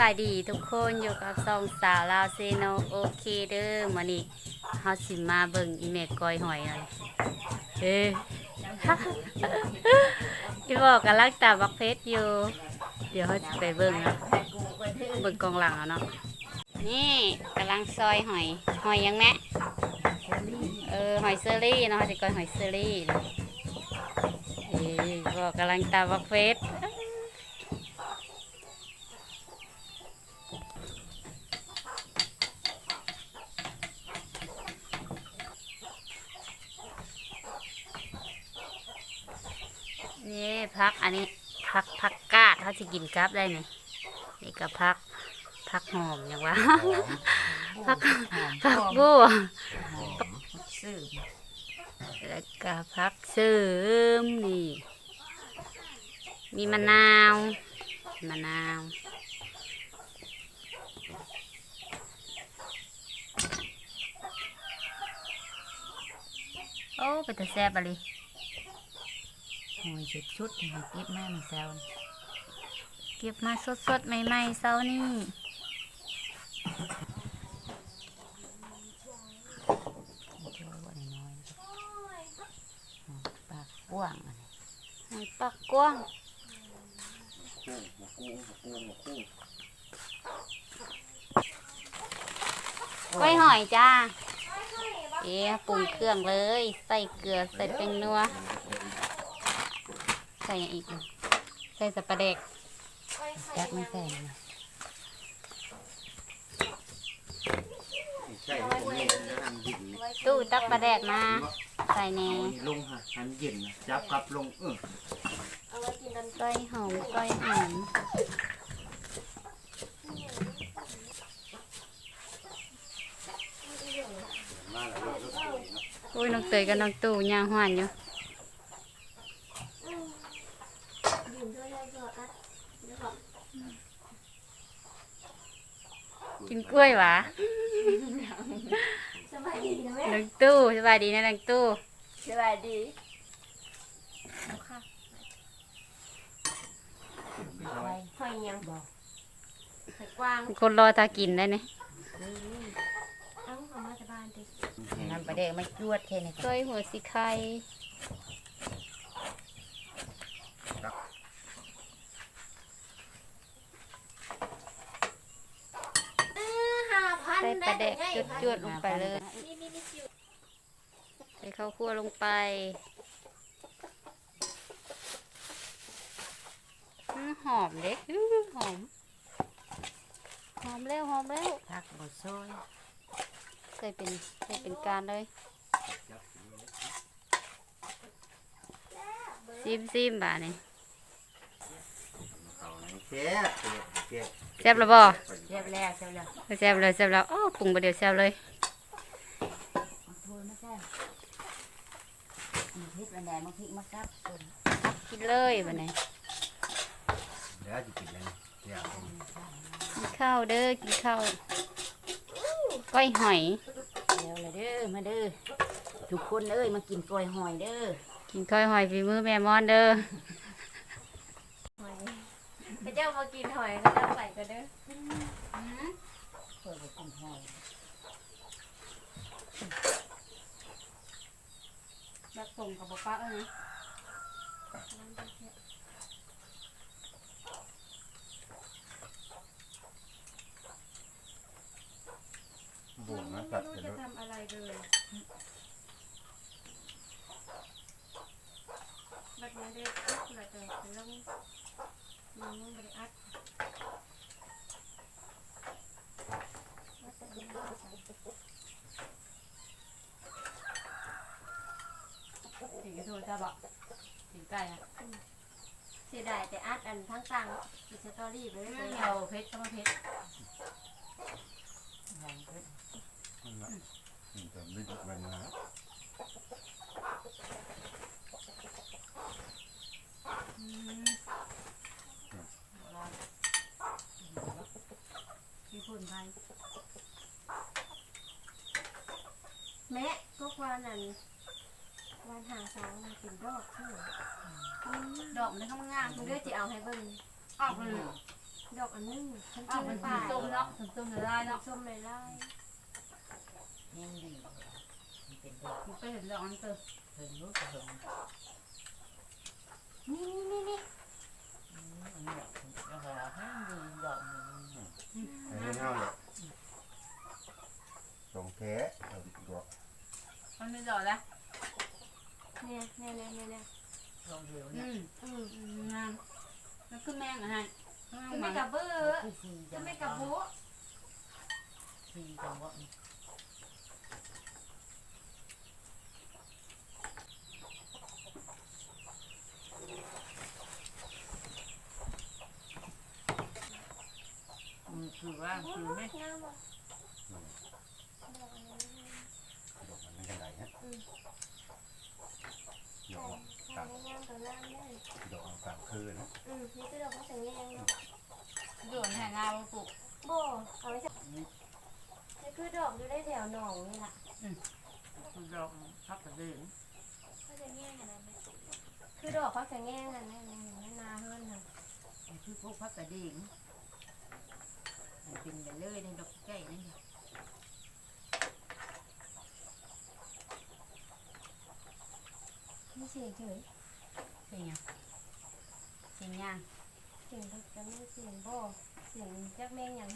บายดีทุกคนอยู่กับสองสาวลาวเซโนโอเคเด้อมื้อนี้เฮาสิมาเบิ่งอีเมกอยหอยหน่อยเอ้ยอีบอกกำลังตาบักเพชรอยู่ เดี๋ยวเฮาสิไปเบิ่งเนะเบิ่งกองหลังเอาเนาะนี่กำลังซอยหอยหอยยังแม่เออหอยเซอรี่เนาะเฮาสิกอยหอยเซอรี่เฮ้ยบอกกำลังตาบักเพชร นี่ พัก อันนี้พักพักกาดเขาจะกินกับได้นี่นี่ก็พักพักหอมอย่างว่าพักพักบัวซื้อแล้วก็พักเสริมนี่ มีมะนาวมะนาวโอ้เป็นตาแซ่บอะไร หอยชุดชุดหอยเก็บมาเมื่อเช้าเก็บมาสดๆ ใหม่ๆเช้านี่โชว์ว่าน้อยปากกว้างอันนี้หอยปักกว้างกล้วยหอยจ้า เอ๊ะปรุงเครื่องเลย ใส่เกลือใส่เป็นนัว ใส่อย่างอีกใส่สะปะเด็กจักไม่ใส่นะใช่ผมนี่นะทำหยินตู้ตักปลาแดกมา ใส่แหนลงฮะทันหยินนะจับกลับลงเออก้อยหอมก้อยหอมมาแล้วรถรถอุ้ยน้องเตยกับน้องตู้ย่างหวานอยู่ กินกล้วยหวะสบายดีนะแม่น้องตู้สบายดีนะน้องตู้สบายดีเอาค่ะไว้หอยยังบอกหอยกวางคนรอตากินได้เนี่ยเอ้าเอามาจากบ้านดิน้ำปลาแดกไม่จวดแค่นี้ก้อยหัวสีไข่ ห้าพัน ใส่ปลาแดกจวดๆลงไปเลยนี่นี่นี่คิวใส่ข้าวคั่วลงไปอื้อหอมเด็กอื้อหอม หอมแล้วหอมแล้วพักบดซอยใส่เป็นใส่เป็นการเลยซิมซิมบ่านี่ เขาเจ๊เจ๊แซ่บแล้วบ่เรียบแล้วเจ้าแล้วแซ่บเลยแซ่บแล้วอ้อปรุงไปเดี๋ยวแซ่บเลยเอาถ้วยมาแซ่มาพริกอันใดมาพริกมาซับส่วนกินเลยบ่นี่เดี๋ยวจะกินอะไรเดี๋ยวผมกินข้าวเด้อกินข้าวก้อยหอยเดี๋ยวเลยเด้อมาเด้อทุกคนเอ้ยมากินกล้วยหอยเด้อกินก้อยหอยฝีมือแม่มอนเด้อหอยพระ เจ้ามากินหอยแล้วก็ใส่กันเด้อกล้วยบ่กินหอยแบบส่งกับป้าเอ้ยบุ๋มนะตัดไม่เสร็จรู้แล้วจะทำอะไรเลยแบบนี้เด็กอัดเลยแต่ลง ลงไม่ได้อัดถึงจะโทรศัพท์อะถึงใกล้อะเสียดายแต่อัดอันทั้งตังอีสตอรี่ไปเลยเอาเพชรต้องมาเพชรอย่างเพิ่นนั่นแหละมันจะไม่ตกวัน นะมีผลไปแม่ก็วานอันวานหาสาวมากินดอกที่ดอกมันข้างงามมึงเลือกจะเอาให้เบิ่งออกเลยดอกอันนึงฉันอ้าวกิมันนป่าส้มเนาะส้มๆได้ดอเนาะกส้มเลยไล่ยังดีมันเป็นดอกมันไปเห็นดอกอันเตอเพิ่งรู้ก็เพิ่งนี่นี่นี่อืมอันนี้ดอกแล้วก็ให้ดีดอกหนึ่ง ไอ้เรื่องเฮาเลยสองแท้เอาตัว มันมีดอกแล้ว เนี่ยเนี่ยเนี่ยเนี่ยเนี่ยลองเดียวอืเนี่ยมอืมอืมงามแล้วคือแมงอะฮะแมงจะมัไม่นกับเบื่อคือสีจะไม่กับโบะสีจังหวะอืมคือว่าโอ้คืยอไม่งามว่ะดอกมันไม่กันไรฮะ ดอกใช่งามตัวงามเลยดอกกลางคืนนะอืมนี่คือดอกมะเสงแยงเนาะโดนแห่งานมาปลูกโบเอาไว้ใส่นี่คือดอกอยู่ได้แถวหนองนี่แหละคือดอกพับกระเดื่องเขาจะแยงอะไรไหมคือดอกเขาจะแยงกันในในในนาเฮือนน่ะคือพวกพับกระเดื่องมันเป็นไปเลยในดอกใกล้นั่นเอง มีเสียงเฉยเสียงยังเสียงย่างเสียงเขาจะมีเสียงโบเสียงจักแมงอ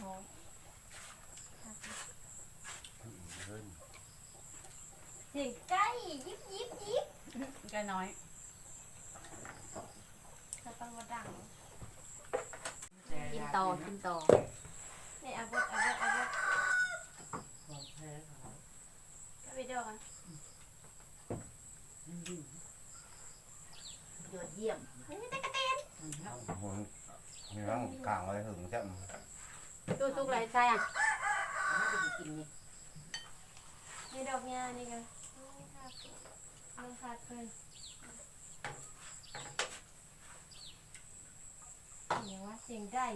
ย่างหอมเฮ้ยเสียงไก่ยิบยิบยิบก็น้อยกระปังกระดังกินต่อกินต่อนี่อาวุธอาวุธอาวุธของแท้เขาก็ไปดอกอะมันดียอดเยี่ยมนี่ไม่ได้กระเตนอืมครับโหมีร่างกลางไว้ถึงจะตู้ซุกไรใช่อะไม่ได้กินนี่นี่ดอกงานี่กันมันขาดเกินเสียงว่าเสียงไก่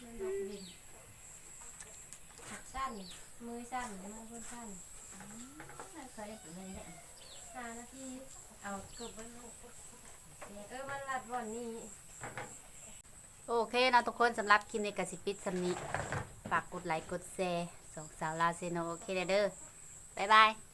มันดอกดินหักสั้น มือสั้นมือคน สั้นเคยเป็นเลยเนี่ยห้านาทีเอาเกือบวันลูกเออวันลัดวันนี้ โอเคนะทุกคนสำหรับคลิปในกสิปิดสำนี้ฝากกดไลค์กดแชร์สองสาวลาเซโนโอเคเด้อบ๊ายบาย